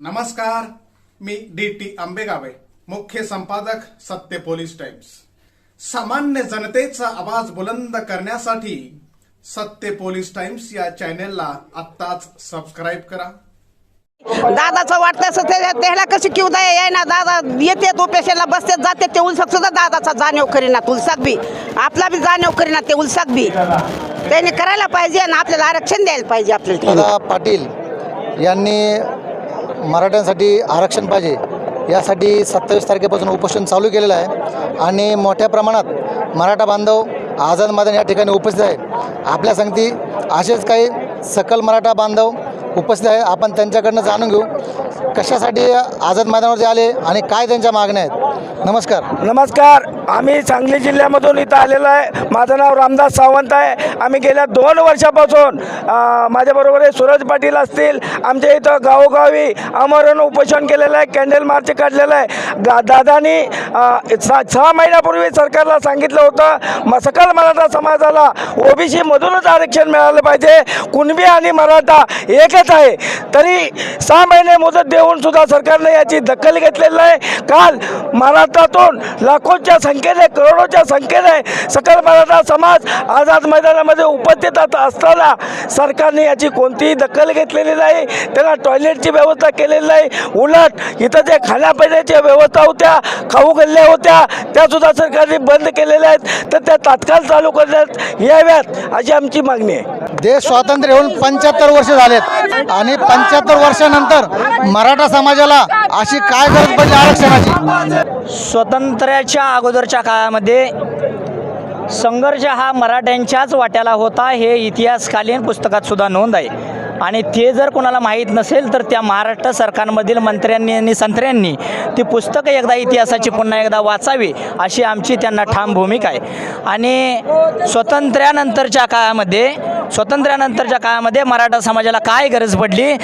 नमस्कार मी D T आंबेगावे मुख्य संपादक सत्य पोलीस टाइम्स. सामान्य जनतेचा आवाज बुलंद करण्यासाठी सत्य पोलीस टाइम्स या चॅनेलला आत्ताच सबस्क्राईब करा. दादाचं वाटतं असं ते त्याला कशी किव दया ना दादा येते तो पेशंटला बसते जाते ते उलसाक सुद्धा दादाचा जाणीव करीनात उलसाक बी. आपला बी जाणीव करीनात ते उलसाक बी. त्यांनी करायला पाहिजे आणि आपल्याला आरक्षण द्यायला पाहिजे आपल्याला. दादा पाटील यांनी मराठ्यांसाठी आरक्षण पाहिजे यासाठी सत्तावीस तारखेपासून उपोषण चालू केलेलं आहे. आणि मोठ्या प्रमाणात मराठा बांधव आझाद मैदान या ठिकाणी उपस्थित आहे. आपल्या सांगती असेच काही सकल मराठा बांधव उपस्थित आहे. आपण त्यांच्याकडनं जाणून घेऊ कशासाठी आझाद मैदानावरती आले आणि काय त्यांच्या मागण्या आहेत. नमस्कार. नमस्कार. आम्ही सांगली जिल्ह्यामधून इथं आलेलो आहे. माझं नाव रामदास सावंत आहे. आम्ही गेल्या दोन वर्षापासून माझ्याबरोबर हे सूरज पाटील असतील. आमच्या इथं गावोगावी आमरण उपोषण केलेलं आहे कॅन्डल मार्च काढलेलं आहे. दा दादानी सहा सहा महिन्यापूर्वी सरकारला सांगितलं होतं म सकल मराठा समाजाला ओबीसीमधूनच आरक्षण मिळालं पाहिजे. कुणबी आणि मराठा एकच आहे. तरी सहा महिने मुदत देऊन सुद्धा सरकारने याची दखल घेतलेली आहे काल महाराष्ट्रातून लाखोच्या संख्येने करोडोच्या संख्येने सकल मराठा समाज आझाद मैदानामध्ये उपस्थित असताना सरकारने याची कोणतीही दखल घेतलेली नाही. त्यांना टॉयलेटची व्यवस्था केलेली नाही. उलट इथं जे खाण्यापिण्याच्या व्यवस्था होत्या खाऊ गल्ल्या होत्या त्यासुद्धा सरकारने बंद केलेल्या आहेत. तर त्या तात्काळ चालू करण्यात याव्यात अशी आमची मागणी आहे. देश स्वातंत्र्य होऊन पंच्याहत्तर वर्ष झालेत. आणि पंच्याहत्तर वर्षानंतर मराठा समाजाला अशी काय गरज पडली आरक्षणाची? स्वातंत्र्याच्या अगोदरच्या काळामध्ये संघर्ष हा मराठ्यांच्याच वाट्याला होता हे इतिहासकालीन पुस्तकात सुद्धा नोंद आहे. आणि ते जर कोणाला माहीत नसेल तर त्या महाराष्ट्र सरकारमधील मंत्र्यांनी आणि संत्र्यांनी ती पुस्तकं एकदा इतिहासाची पुन्हा एकदा वाचावी अशी आमची त्यांना ठाम भूमिका आहे. आणि स्वातंत्र्यानंतरच्या काळामध्ये स्वातंत्र्यानंतरच्या काळामध्ये मराठा समाजाला काय गरज पडली?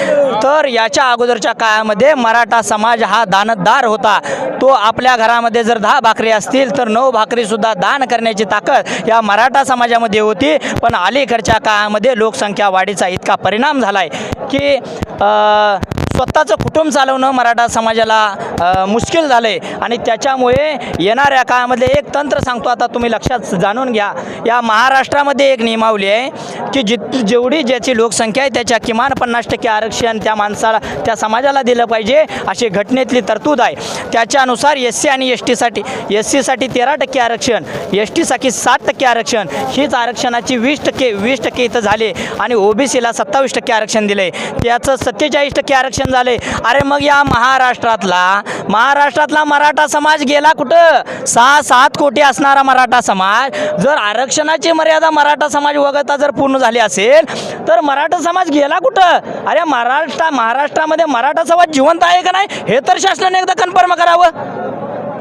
तर याच्या अगोदरच्या काळामध्ये मराठा समाज हा दानतदार होता. तो आपल्या घरामध्ये जर दहा भाकरी असतील तर नऊ भाकरीसुद्धा दान करण्याची ताकद या मराठा समाजामध्ये होती. पण अलीकडच्या काळामध्ये लोकसंख्या वाढीचा इतका परिणाम झाला आहे की स्वतःचं कुटुंब चालवणं मराठा समाजाला मुश्किल झालं आहे आणि त्याच्यामुळे येणाऱ्या काळामध्ये एक तंत्र सांगतो आता तुम्ही लक्षात जाणून घ्या. या महाराष्ट्रामध्ये एक नियमावली आहे की जित जेवढी ज्याची लोकसंख्या आहे त्याच्या किमान पन्नास टक्के आरक्षण त्या माणसाला त्या समाजाला दिलं पाहिजे अशी घटनेतली तरतूद आहे. त्याच्यानुसार एस सी आणि एस टीसाठी एस सीसाठी तेरा टक्के आरक्षण एस टीसाठी सात टक्के आरक्षण हीच आरक्षणाची वीस टक्के वीस टक्के इथं झाले. आणि ओबीसीला सत्तावीस टक्के आरक्षण दिले त्याचं सत्तेचाळीस टक्के आरक्षण झाले. अरे मग या महाराष्ट्रातला महाराष्ट्रातला मराठा समाज गेला कुठं? सहा सात कोटी असणारा मराठा समाज. जर आरक्षणाची मर्यादा मराठा समाज वगळता जर पूर्ण झाली असेल तर मराठा समाज गेला कुठं? अरे महाराष्ट्र महाराष्ट्रामध्ये मराठा समाज जिवंत आहे का नाही? हे तर शासनाने एकदा कन्फर्म करावं.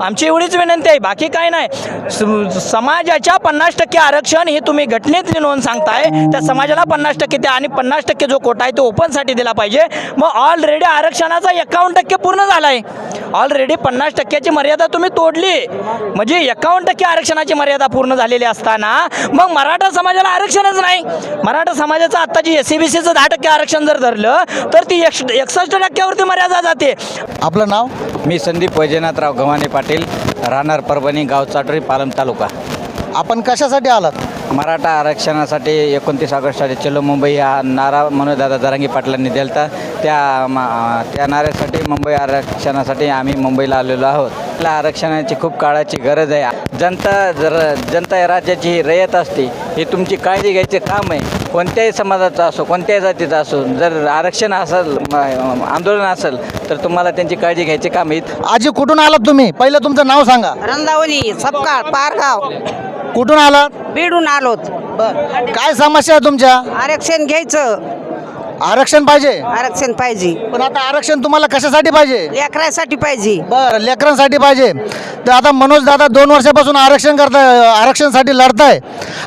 आमची एवढीच विनंती आहे. बाकी काय नाही. स- समाजाच्या पन्नास टक्के आरक्षण हे तुम्ही घटनेतली नोंद सांगताय. त्या समाजाला पन्नास टक्के द्या आणि पन्नास टक्के जो कोटा आहे तो ओपनसाठी दिला पाहिजे. मग ऑलरेडी आरक्षणाचा एकावन्न टक्के पूर्ण झाला आहे ऑलरेडी पन्नास टक्क्याची मर्यादा तुम्ही तोडली. म्हणजे एकावन्न टक्के आरक्षणाची मर्यादा पूर्ण झालेली असताना मग मराठा समाजाला आरक्षणच नाही. मराठा समाजाचं आत्ताची एस सी बी सीचं दहा टक्के आरक्षण जर धरलं तर ती एकसष्ट टक्क्यावरती मर्यादा जाते. आपलं नाव? मी संदीप वैजनाथराव गव्हाणे पाटील. राहणार परभणी गाव चाटोरी पालम तालुका. आपण कशासाठी आलात? मराठा आरक्षणासाठी एकोणतीस ऑगस्टसाठी चलो मुंबई हा नारा मनोजदादा जरांगी पाटलांनी दिलता. त्या मा- त्या नाऱ्यासाठी मुंबई आरक्षणासाठी आम्ही मुंबईला आलेलो आहोत. आपल्या आरक्षणाची खूप काळाची गरज आहे. जनता जर जनता या राज्याची ही रयत असते ही तुमची काळजी घ्यायचे काम आहे. कोणत्याही समाजाचा असो कोणत्याही जातीचा असो जर आरक्षण असेल म- आंदोलन असेल तर तुम्हाला त्यांची काळजी घ्यायचे काम आहे आजी कुठून आलात तुम्ही? पहिलं तुमचं नाव सांगा. रंदावली सपकाळ पारगाव. कुठून आलात? बीडून आलोत. काय समस्या आहे तुमच्या? आरक्षण घ्यायचं. आरक्षण पाहिजे? आरक्षण पाहिजे. पण आता आरक्षण तुम्हाला कशासाठी पाहिजे? लेकरासाठी पाहिजे. बरं लेकरांसाठी पाहिजे. तर आता मनोज दादा दोन वर्षापासून आरक्षण करताय आरक्षणासाठी लढताय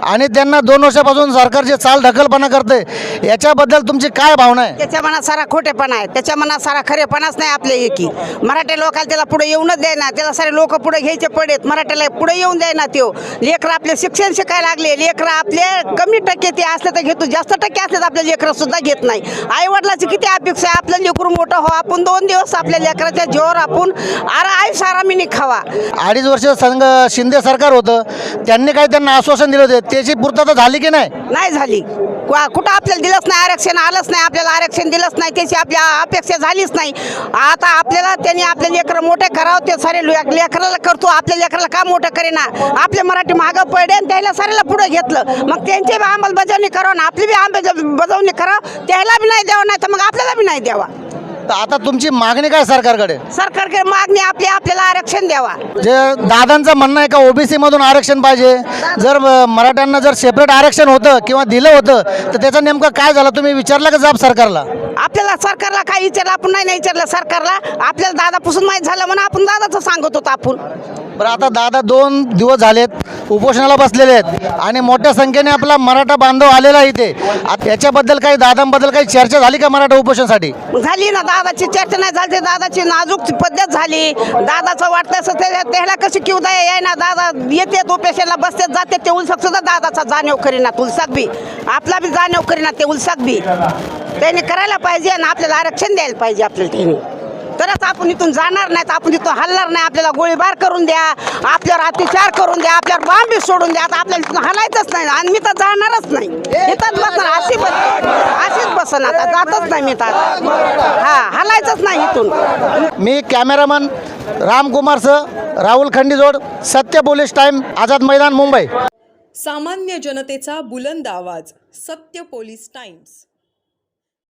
आणि त्यांना दोन वर्षापासून सरकार जे चाल ढकलपणा करते याच्याबद्दल तुमची काय भावना आहे? त्याच्या मनात सारा खोटेपणा आहे. त्याच्या मनात सारा खरेपणाच नाही आपल्या एकी. मराठी लोकांना त्याला पुढे येऊनच द्यायना त्याला सारे लोक पुढे घ्यायचे पडेत. मराठीला पुढे येऊन द्यायना त्यो. लेकरं आपले शिक्षण शिकायला लागले. लेकरं आपले कमी टक्के ते असले तर घेतो. जास्त टक्के असले तर आपले लेकरं सुद्धा घेत नाही. आई वडिलाची किती अपेक्षा आहे? आपलं लेकरू मोठं हो आपण दोन दिवस आपल्या लेकराच्या जीवावर आपण आरा आयुष आरामीने खावा. अडीच वर्ष संघ शिंदे सरकार होतं. त्यांनी काही त्यांना आश्वासन दिलं होते. त्याची पूर्तता झाली की नाही? नाही झाली. कुठं कुठं आपल्याला दिलंच नाही आरक्षण आलंच नाही आपल्याला आरक्षण दिलंच नाही त्याची आपल्या अपेक्षा झालीच नाही. आता आपल्याला त्यांनी आपले लेकरं मोठे करावं ते सारे लेकराला करतो आपल्या लेकराला का मोठं करेना? आपले मराठी मागं पडले आणि त्याला साऱ्याला पुढे घेतलं. मग त्यांची बी अंमलबजावणी करावं ना आपली बी अंमलबजावणी करावं त्याला बी नाही द्यावं नाही तर मग आपल्याला बी नाही द्यावा. तर आता तुमची मागणी काय सरकारकडे? सरकारकडे मागणी आपली आपल्याला आरक्षण द्यावा. जे दादांचं म्हणणं आहे का ओबीसी मधून आरक्षण पाहिजे? जर अ, मराठ्यांना जर सेपरेट आरक्षण होतं किंवा दिलं होतं तर त्याचं नेमकं काय झालं? तुम्ही विचारलं का जाब सरकारला? आपल्याला सरकारला काय विचारलं? आपण नाही नाही विचारलं सरकारला. आपल्याला दादापासून माहीत झालं म्हणून आपण दादाचं सांगत होतो आपण. बरं आता दादा दोन दिवस झालेत उपोषणाला बसलेले आहेत आणि मोठ्या संख्येने आपला मराठा बांधव आलेला आहे इथे. आता याच्याबद्दल काही दादांबद्दल काही चर्चा झाली का मराठा उपोषणासाठी? झाली ना दादाची चर्चा नाही झाली दादाची नाजूक पद्धत झाली. दादाचं वाटतं असं ते त्याला कशी किव दया आहे ना दादा येते तो पेशंटला बसते जाते ते उलसक सुद्धा दादाचा जाणीव करीना उलसाक बी. आपला बी जाणीव करीना ते उलसाक बी. त्याने करायला पाहिजे आणि आपल्याला आरक्षण द्यायला पाहिजे आपल्याला त्यांनी. तरच आपण इथून जाणार नाही तर आपण इथून हलणार नाही. आपल्याला गोळीबार करून द्या. आपल्यावर अत्याचार करून द्या. आपल्यावर बांबी सोडून द्या. आता आपल्याला इथून हलायचंच नाही. आणि मी तर जाणारच नाही. इथंच बसणार. अशी बस अशीच बसन आता जातच नाही मी तर. हा हलायचंच नाही इथून. मी cameraman रामकुमारसह Rahul Khandijod Satya police time Azad Maidan Mumbai. सामान्य जनतेचा बुलंद आवाज सत्य पोलीस टाइम्स.